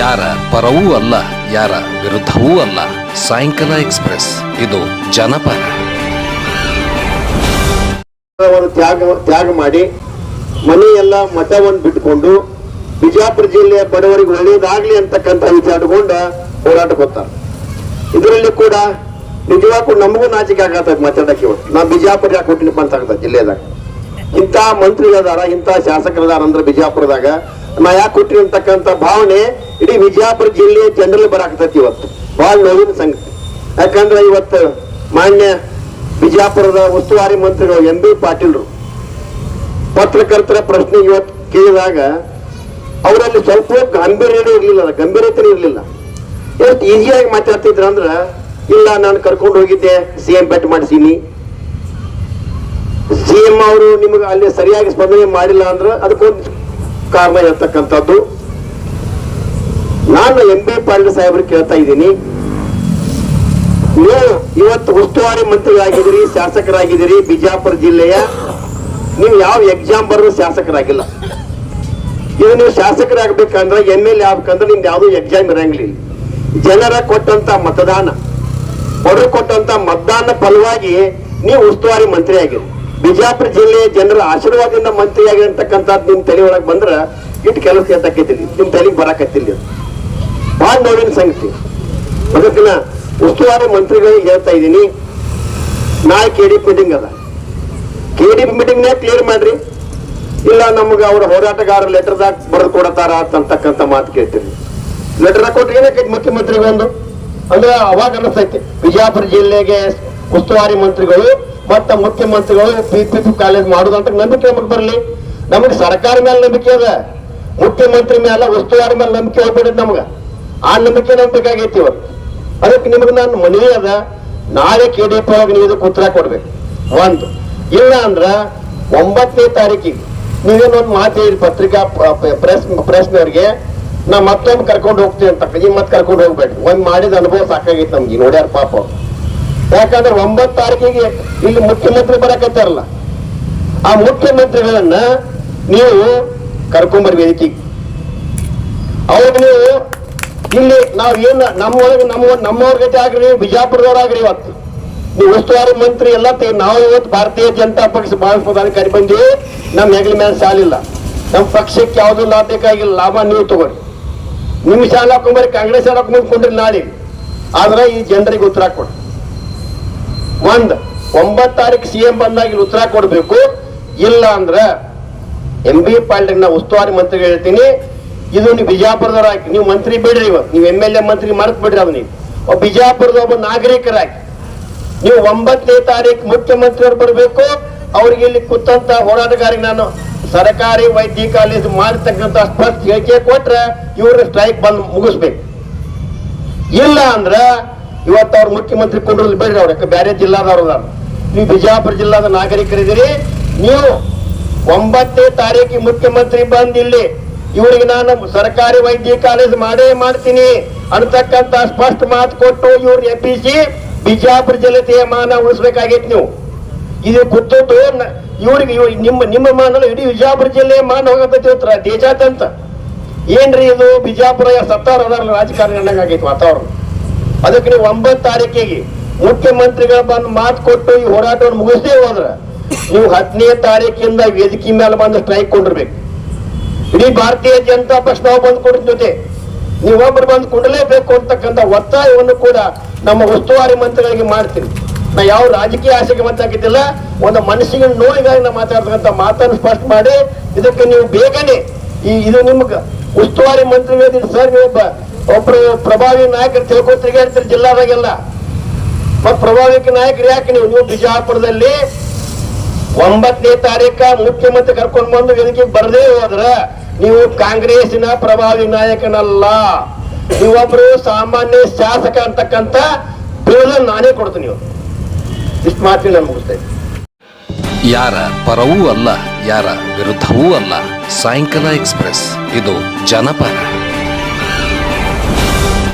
ಯಾರ ಪರವೂ ಅಲ್ಲ, ಯಾರ ವಿರುದ್ಧವೂ ಅಲ್ಲ. ಸಾಯಂಕಾಲ ಎಕ್ಸ್ಪ್ರೆಸ್, ಇದು ಜನಪರ. ತ್ಯಾಗ ತ್ಯಾಗ ಮಾಡಿ ಮನೆಯೆಲ್ಲ ಮಠವನ್ನು ಬಿಟ್ಟುಕೊಂಡು ಬಿಜಾಪುರ ಜಿಲ್ಲೆಯ ಬಡವರಿಗೆ ಒಳ್ಳೆಯದಾಗ್ಲಿ ಅಂತಕ್ಕಂಥ ವಿಚಾರಗೊಂಡ ಹೋರಾಟ ಕೊಡ್ತಾರೆ ಇದರಲ್ಲಿ ಕೂಡ ನಿಜವಾಗೂ ನಮಗೂ ನಾಚಿಕೆ ಆಗತ್ತ ಮಾತಾಡಕ್ಕೆ ನಾ ಬಿಜಾಪುರ ಯಾಕೆ ಹುಟ್ಟಿನಪ್ಪ ಅಂತ ಆಗ್ತದೆ ಜಿಲ್ಲೆದಾಗ. ಇಂಥ ಮಂತ್ರಿಗಳದಾರ, ಇಂಥ ಶಾಸಕರದಾರ ಅಂದ್ರೆ ಬಿಜಾಪುರದಾಗ. ನಾ ಯಾಕೆ ಹುಟ್ಟಿನ ಅಂತಕ್ಕಂಥ ಭಾವನೆ ಇಡೀ ವಿಜಯಾಪುರ ಜಿಲ್ಲೆಯ ಜನರಲ್ಲಿ ಬರಾಕತೈತಿ ಇವತ್ತು. ಬಹಳ ನೋವಿನ ಸಂಗತಿ. ಯಾಕಂದ್ರೆ ಇವತ್ತು ಮಾನ್ಯ ಬಿಜಾಪುರದ ಉಸ್ತುವಾರಿ ಮಂತ್ರಿಗಳು ಎಂ ಬಿ ಪಾಟೀಲ್ರು. ಪತ್ರಕರ್ತರ ಪ್ರಶ್ನೆ ಇವತ್ತು ಕೇಳಿದಾಗ ಅವರಲ್ಲಿ ಸ್ವಲ್ಪ ಗಂಭೀರನೇ ಇರಲಿಲ್ಲ ಗಂಭೀರತೆ ಇರಲಿಲ್ಲ. ಎಷ್ಟು ಈಸಿಯಾಗಿ ಮಾತಾಡ್ತಿದ್ರ ಅಂದ್ರ, ಇಲ್ಲ, ನಾನು ಕರ್ಕೊಂಡು ಹೋಗಿದ್ದೆ, ಸಿ ಎಂ ಭೇಟಿ ಮಾಡಿಸೀನಿ. ಸಿ ಅವರು ನಿಮಗೆ ಅಲ್ಲಿ ಸರಿಯಾಗಿ ಸ್ಪಂದನೆ ಮಾಡಿಲ್ಲ ಅಂದ್ರೆ ಅದಕ್ಕೊಂದು ಕಾರಣ ಇರತಕ್ಕಂಥದ್ದು ನಾನು ಎಂ ಬಿ ಪಾಟೀಲ್ ಸಾಹೇಬ್ರು ಕೇಳ್ತಾ ಇದ್ದೀನಿ. ನೀವು ಇವತ್ತು ಉಸ್ತುವಾರಿ ಮಂತ್ರಿಗಳಾಗಿದ್ದೀರಿ, ಶಾಸಕರಾಗಿದ್ದೀರಿ, ಬಿಜಾಪುರ ಜಿಲ್ಲೆಯ ನೀವು ಯಾವ ಎಕ್ಸಾಮ್ ಬರೆದು ಶಾಸಕರಾಗಿಲ್ಲ. ಇದು ನೀವು ಶಾಸಕರಾಗಬೇಕಂದ್ರೆ ಎಂ ಎಲ್ ಎ ಆಗ್ಬೇಕಂದ್ರೆ ನಿಮ್ದು ಯಾವುದು ಎಕ್ಸಾಮ್ ಇರಂಗಿಲ್ಲ ಜನರ ಕೊಟ್ಟಂತ ಮತದಾನ ಬಡವರು ಕೊಟ್ಟಂತ ಮತದಾನ ಫಲವಾಗಿ ನೀವು ಉಸ್ತುವಾರಿ ಮಂತ್ರಿ ಆಗಿರಿ ಬಿಜಾಪುರ ಜಿಲ್ಲೆಯ ಜನರ ಆಶೀರ್ವಾದದಿಂದ ಮಂತ್ರಿ ಆಗಿರ್ತಕ್ಕಂಥದ್ದು ನಿಮ್ ತಲೆ ಒಳಗೆ ಬಂದ್ರೆ ಇಟ್ಟು ಕೆಲಸ ಎತ್ತಕತ್ತಿಲ್ಲ ನಿಮ್ ತಲೆಗೆ ಬರಾಕತ್ತಿಲ್ಲ ಭಾಳ ನೋವಿನ ಸಂಗತಿ. ಅದಕ್ಕಿನ ಉಸ್ತುವಾರಿ ಮಂತ್ರಿಗಳಿಗೆ ಹೇಳ್ತಾ ಇದ್ದೀನಿ. ನಾಳೆ ಕೆ ಡಿ ಮೀಟಿಂಗ್ ಅದ. ಕೆ ಡಿ ಮೀಟಿಂಗ್ ಕ್ಲಿಯರ್ ಮಾಡ್ರಿ. ಇಲ್ಲ ನಮ್ಗೆ ಅವ್ರ ಹೋರಾಟಗಾರ ಲೆಟರ್ದಾಗ ಬರೆದು ಕೊಡತಾರ ಅಂತಕ್ಕಂಥ ಮಾತು ಕೇಳ್ತೀರಿ. ಲೆಟರ್ ಕೊಟ್ರೆ ಏನಕ್ಕೆ ಮುಖ್ಯಮಂತ್ರಿಗಳಂದು? ಅಂದ್ರೆ ಅವಾಗ ಅನಿಸ್ತೈತಿ. ಬಿಜಾಪುರ ಜಿಲ್ಲೆಗೆ ಉಸ್ತುವಾರಿ ಮಂತ್ರಿಗಳು ಮತ್ತ ಮುಖ್ಯಮಂತ್ರಿಗಳು ಪಿ ಪಿ ಪಿ ಕಾಲೇಜ್ ಮಾಡುದಂತ ನಂಬಿಕೆ ನಮಗೆ ಬರಲಿ. ನಮಗೆ ಸರ್ಕಾರ ಮೇಲೆ ನಂಬಿಕೆ ಅದ. ಮುಖ್ಯಮಂತ್ರಿ ಮೇಲೆ ಉಸ್ತುವಾರಿ ಮೇಲೆ ನಂಬಿಕೆ ಹೋಗ್ಬಿಡುತ್ತೆ ನಮ್ಗೆ. ಆ ನಂಬಿಕೆ ನಮ್ಗೆ ಬೇಕಾಗೈತಿ ಇವತ್ತು ಅದಕ್ಕೆ ನಿಮಗೆ ನಾನು ಮನವಿ ಅದ. ನಾಳೆ ಕೆ ಡಿ ಪಿ ಒಳಗೆ ನೀವು ಉತ್ತರ ಕೊಡ್ಬೇಕು. ಒಂದು, ಇಲ್ಲ ಅಂದ್ರ ಒಂಬತ್ತನೇ ತಾರೀಕಿಗೆ ನೀವೇನೊಂದು ಮಾತು ಹೇಳಿ ಪತ್ರಿಕಾ ಪ್ರೆಸ್, ಪ್ರೆಸ್ನವ್ರಿಗೆ, ನಾ ಮತ್ತೊಮ್ಮೆ ಕರ್ಕೊಂಡು ಹೋಗ್ತೀವಿ ಅಂತ. ಮತ್ತೆ ಕರ್ಕೊಂಡು ಹೋಗ್ಬೇಡ್ರಿ. ಒಂದು ಮಾಡಿದ ಅನುಭವ ಸಾಕಾಗೈತೆ ನಮ್ಗೆ. ನೋಡ್ಯಾರ ಪಾಪ. ಯಾಕಂದ್ರೆ ಒಂಬತ್ತು ತಾರೀಕಿಗೆ ಇಲ್ಲಿ ಮುಖ್ಯಮಂತ್ರಿ ಬರಕತ್ತಾರಲ್ಲ. ಆ ಮುಖ್ಯಮಂತ್ರಿಗಳನ್ನ ನೀವು ಕರ್ಕೊಂಬರ್ ವೇದಿಕೆಗೆ ಅವಾಗ ನೀವು ಇಲ್ಲಿ ನಾವು ಏನ್ ನಮ್ಮೊಳಗೆ ನಮ್ಮ ನಮ್ಮವ್ರ ಗತಿ ಆಗ್ರಿ ಬಿಜಾಪುರದವ್ರಾಗ್ರಿ ಇವತ್ತು. ನೀವು ಉಸ್ತುವಾರಿ ಮಂತ್ರಿ ಎಲ್ಲ ನಾವು ಇವತ್ತು ಭಾರತೀಯ ಜನತಾ ಪಕ್ಷ ಭಾರತ ಕರೆ ಬಂದಿವಿ ನಮ್ಮ ಹೆಗಲ ಮೇಲೆ ಸಾಲಿಲ್ಲ. ನಮ್ಮ ಪಕ್ಷಕ್ಕೆ ಯಾವ್ದು ಲಾಭ ಬೇಕಾಗಿಲ್ಲ ಲಾಭ ನೀವು ತಗೊಳ್ಳಿ ನಿಮ್ಮ ಶಾಲೆ ಹಾಕೊಂಬರಿ ಕಾಂಗ್ರೆಸ್ ಶಾಲ ಕೊಂಡ್ರಿ ನಾಳೆ. ಆದ್ರೆ ಈ ಜನರಿಗೆ ಉತ್ತರ ಕೊಡಿ ಒಂದ್ ಒಂಬತ್ ತಾರೀಕು ಸಿ ಎಂ ಬಂದಾಗ ಇಲ್ಲಿ ಉತ್ತರ ಕೊಡ್ಬೇಕು. ಇಲ್ಲ ಅಂದ್ರ ಎಂ ಬಿ ಪಾಟೀಲ್ ಉಸ್ತುವಾರಿ ಮಂತ್ರಿಗೆ ಹೇಳ್ತೀನಿ, ಇದು ನೀವು ಬಿಜಾಪುರದವರಾಗಿ ನೀವು ಮಂತ್ರಿ ಬಿಡ್ರಿ ಇವ ನೀವು ಎಂ ಎಲ್ ಎ ಮಂತ್ರಿ ಮರೆತು ಬಿಡ್ರಿ ಅವನಿ ನೀವು. ಬಿಜಾಪುರದ ಒಬ್ಬ ನಾಗರಿಕರಾಗಿ, ನೀವು ಒಂಬತ್ತನೇ ತಾರೀಕು ಮುಖ್ಯಮಂತ್ರಿಯವ್ರು ಬರಬೇಕು. ಅವ್ರಿಗೆ ಇಲ್ಲಿ ಕೂತಂತ ಹೋರಾಟಗಾರಿಗೆ ನಾನು ಸರ್ಕಾರಿ ವೈದ್ಯ ಕಾಲೇಜ್ ಮಾಡಿರ್ತಕ್ಕಂತ ಸ್ಪಷ್ಟ ಹೇಳಿಕೆ ಕೊಟ್ರೆ ಇವ್ರ ಸ್ಟ್ರೈಕ್ ಬಂದ್ ಮುಗಿಸ್ಬೇಕು. ಇಲ್ಲ ಅಂದ್ರ ಇವತ್ತು ಅವ್ರು ಮುಖ್ಯಮಂತ್ರಿ ಕೊಂಡ್ರಲ್ಲಿ ಬರ್ರಿ ಅವ್ರ ಬೇರೆ ಜಿಲ್ಲಾದವ್ರು ಅದಾರ ನೀವು ಬಿಜಾಪುರ ಜಿಲ್ಲಾದ ನಾಗರಿಕರಿದ್ದೀರಿ ನೀವು ಒಂಬತ್ತನೇ ತಾರೀಕಿಗೆ ಮುಖ್ಯಮಂತ್ರಿ ಬಂದ್ ಇಲ್ಲಿ ಇವರಿಗೆ ನಾನು ಸರ್ಕಾರಿ ವೈದ್ಯ ಕಾಲೇಜ್ ಮಾಡೇ ಮಾಡ್ತೀನಿ ಅಂತಕ್ಕಂತ ಸ್ಪಷ್ಟ ಮಾತು ಕೊಟ್ಟು ಇವ್ರು ಎಬ್ಬಿಸಿ ಬಿಜಾಪುರ ಜಿಲ್ಲೆಯ ಮಾನ ಉಳಿಸ್ಬೇಕಾಗೈತಿ ನೀವು. ಇದು ಗೊತ್ತದ್ದು ಇವ್ರಿಗೆ ಇವ್- ನಿಮ್ಮ ನಿಮ್ಮ ಮಾನ ಇಡೀ ಬಿಜಾಪುರ ಜಿಲ್ಲೆಯ ಮಾನ ಹೋಗತೈತಿ ದೇಶಾದ್ಯಂತ. ಏನ್ರಿ ಇದು? ಬಿಜಾಪುರ ಸತ್ತಾರ ರಾಜಕಾರಣ ಆಗೈತಿ ವಾತಾವರಣ. ಅದಕ್ಕೆ ನೀವು ಒಂಬತ್ತು ತಾರೀಕಿಗೆ ಮುಖ್ಯಮಂತ್ರಿಗಳು ಬಂದು ಮಾತು ಕೊಟ್ಟು ಈ ಹೋರಾಟವನ್ನು ಮುಗಿಸದೇ ಹೋದ್ರ ನೀವು ಹತ್ತನೇ ತಾರೀಕಿಂದ ವೇದಿಕೆ ಮೇಲೆ ಬಂದು ಸ್ಟ್ರೈಕ್ ಕೊಂಡಿರ್ಬೇಕು ಇಡೀ ಭಾರತೀಯ ಜನತಾ ಪಕ್ಷ ನಾವು ಬಂದು ಕೊಡ್ರ ಜೊತೆ ನೀವೊಬ್ಬರು ಬಂದು ಕೊಡಲೇಬೇಕು ಅಂತಕ್ಕಂಥ ಒತ್ತಾಯವನ್ನು ಕೂಡ ನಮ್ಮ ಉಸ್ತುವಾರಿ ಮಂತ್ರಿಗಳಿಗೆ ಮಾಡ್ತೀನಿ. ನಾ ಯಾವ ರಾಜಕೀಯ ಆಸೆಗೆ ಮಾತಾಗಿದ್ದಿಲ್ಲ ಒಂದು ಮನಸ್ಸಿಗೆ ನೋವಿಗಾಗಿ ನಾ ಮಾತಾಡ್ತಕ್ಕಂಥ ಮಾತನ್ನು ಸ್ಪಷ್ಟ ಮಾಡಿ, ಇದಕ್ಕೆ ನೀವು ಬೇಗನೆ ಈ ಇದು ನಿಮ್ಗೆ ಉಸ್ತುವಾರಿ ಮಂತ್ರಿಗಳಿದ್ದೀನಿ ಸರ್ ನೀವು ಒಬ್ಬ ಒಬ್ರು ಪ್ರಭಾವಿ ನಾಯಕರು ತಿಳ್ಕೊ ತಿರುಗಾಡ್ತೀರಿ ಜಿಲ್ಲಾದಾಗೆಲ್ಲ. ಮತ್ ಪ್ರಭಾವಿ ನಾಯಕರು ಯಾಕೆ ನೀವು? ನೀವು ಬಿಜಾಪುರದಲ್ಲಿ ಒಂಬತ್ತನೇ ತಾರೀಕ ಮುಖ್ಯಮಂತ್ರಿ ಕರ್ಕೊಂಡು ಬಂದು ವೇದಿಕೆಗೆ ಬರದೇ ಹೋದ್ರ ನೀವು ಕಾಂಗ್ರೆಸ್ಸಿನ ಪ್ರಭಾವಿ ನಾಯಕನಲ್ಲ. ನೀವೊಬ್ರು ಸಾಮಾನ್ಯ ಶಾಸಕ ಅಂತಕ್ಕಂತ ಬಿರುದು ನಾನೇ ಕೊಡ್ತೀನಿ ನೀವು ಇಷ್ಟು ಮಾತಿನ ನಾನು ಮುಗಿಸ್ತೇನೆ ಯಾರ ಪರವೂ ಅಲ್ಲ, ಯಾರ ವಿರುದ್ಧವೂ ಅಲ್ಲ. ಸಾಯಂಕಾಲ ಎಕ್ಸ್ಪ್ರೆಸ್. ಇದು ಜನಪರ.